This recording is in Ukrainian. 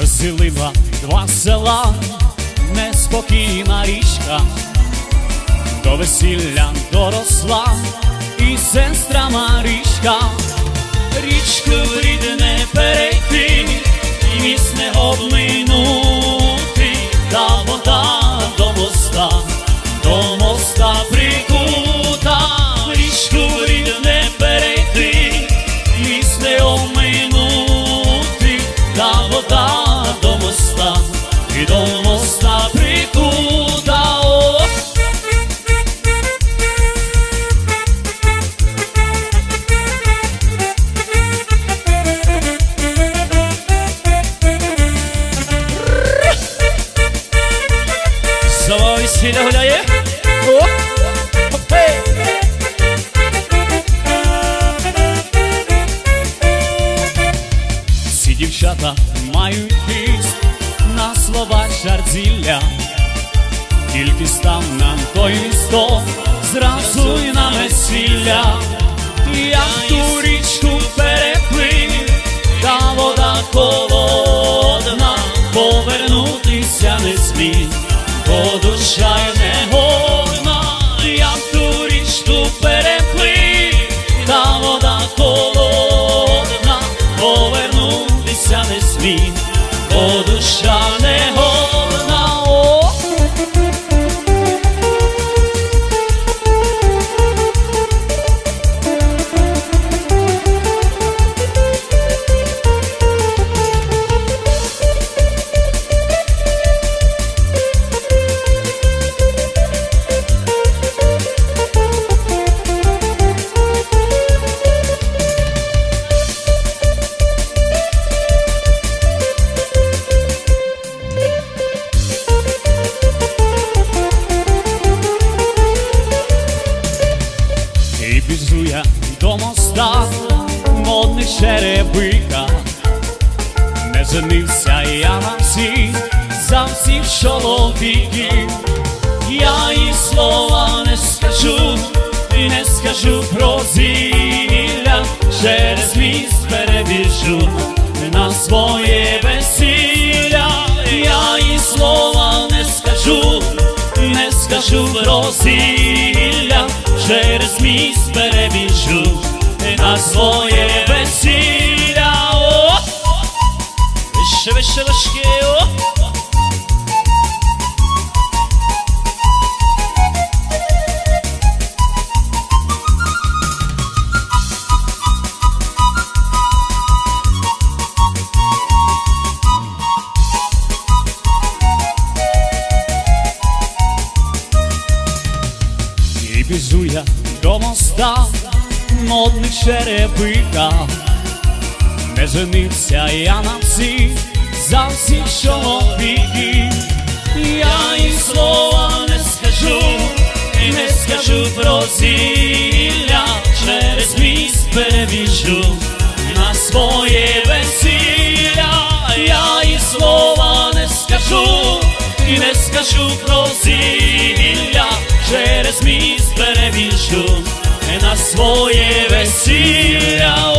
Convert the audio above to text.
розділила два села, неспокійна річка, до весілля доросла. І сестра Марічка, річку рідне перейти, і міцне не Сова весілля гуляє. О! Хей! Всі дівчата мають хист на слова шардзілля. Тільки став нам той місто, зразу й на весілля. Як ту річку переплив, та вода холодна, повернутися не слід, бо душа я як ту річку переплив, та вода холодна, повернутися не світ, бо душа І біжу я до моста, модних черевика. Не женився я на всіх, за всіх чоловіків. Я і слова не скажу, і не скажу про зілля, через міст перебіжу на своє весілля. Я і слова не скажу, не скажу про зілля, через міст перебіжу на своє весілля. О! Вище, вище, вище, І я до моста, модних черепика. Не женився я на всіх, за всіх чоловіків. Я і слова не скажу, і не скажу про зілля, через міст перебіжу на своє весілля. Я і слова не скажу, і не скажу про зілля, вінчу е, на своє весілля.